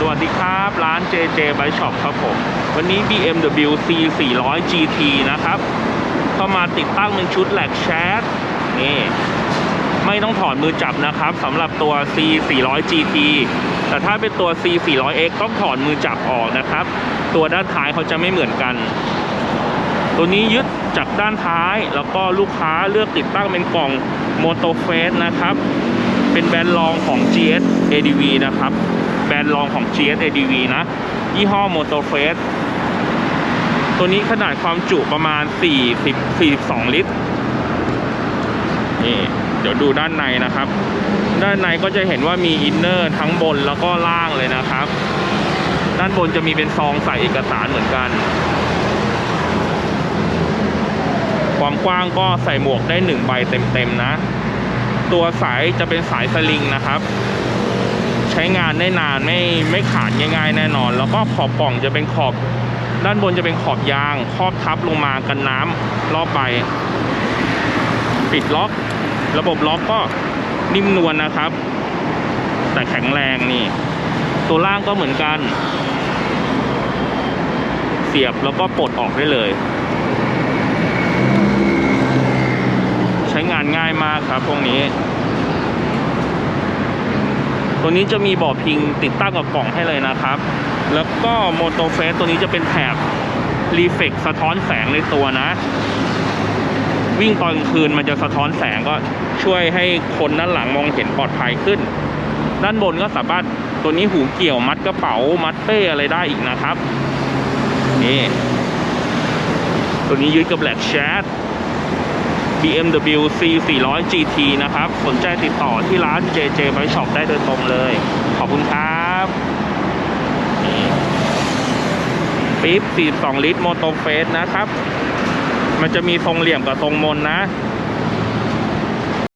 สวัสดีครับ ร้าน JJ Bike Shop ครับผม วันนี้ BMW C 400 GT นะครับเข้ามาติดตั้งเป็นชุดแหลกแชทนี่ไม่ต้องถอดมือจับนะครับสำหรับตัว C 400 GT แต่ถ้าเป็นตัว C 400 X ต้องถอดมือจับออกนะครับ ตัวด้านท้ายเขาจะไม่เหมือนกัน ตัวนี้ยึดจากด้านท้ายแล้วก็ลูกค้าเลือกติดตั้งเป็นกล่อง Moto Face นะครับ เป็นแบรนด์รองของ GS ADV นะครับ แบรนด์รองของ GS ADV นะ ยี่ห้อ Moto Face ตัวนี้ขนาดความจุประมาณ 40 42 ลิตร นี่ เดี๋ยวดูด้านในนะครับ ด้านในก็จะเห็นว่ามีอินเนอร์ทั้งบนแล้วก็ล่างเลยนะครับ ด้านบนจะมีเป็นซองใส่เอกสารเหมือนกัน ความกว้างก็ใส่หมวกได้หนึ่งใบเต็มๆนะ ตัวสายจะเป็นสายสลิงนะครับ ใช้งานได้นานไม่ไม่ขาดง่ายๆแน่นอน แล้วก็ขอบกล่องจะเป็นขอบ ด้านบนจะเป็นขอบยาง ครอบทับลงมากันน้ำรอบใบปิดล็อก ระบบล็อกก็นิ่มนวลนะครับ แต่แข็งแรงนี่ ตัวล่างก็เหมือนกัน เสียบแล้วก็ปลดออกได้เลย ใช้งานง่ายมากครับพวกนี้ ตัวนี้จะมีบ่อพิงติดตั้งกับกล่องให้เลยนะครับ แล้วก็โมโตเฟสตัวนี้จะเป็นแถบรีเฟกสะท้อนแสงในตัวนะ วิ่งตอนกลางคืนมันจะสะท้อนแสงก็ช่วยให้คนด้านหลังมองเห็นปลอดภัยขึ้น ด้านบนก็สามารถตัวนี้หูเกี่ยวมัดกระเป๋ามัดเป้อะไรได้อีกนะครับ นี่ ตัวนี้ยึดกับแหลกแชท BMW C 400 GT นะครับ สนใจติดต่อที่ร้าน JJ Bike Shop ได้โดยตรงเลย ขอบคุณครับปี๊บ42 ลิตรโมโตเฟสนะครับ มันจะมีทรงเหลี่ยมกับทรงมนนะ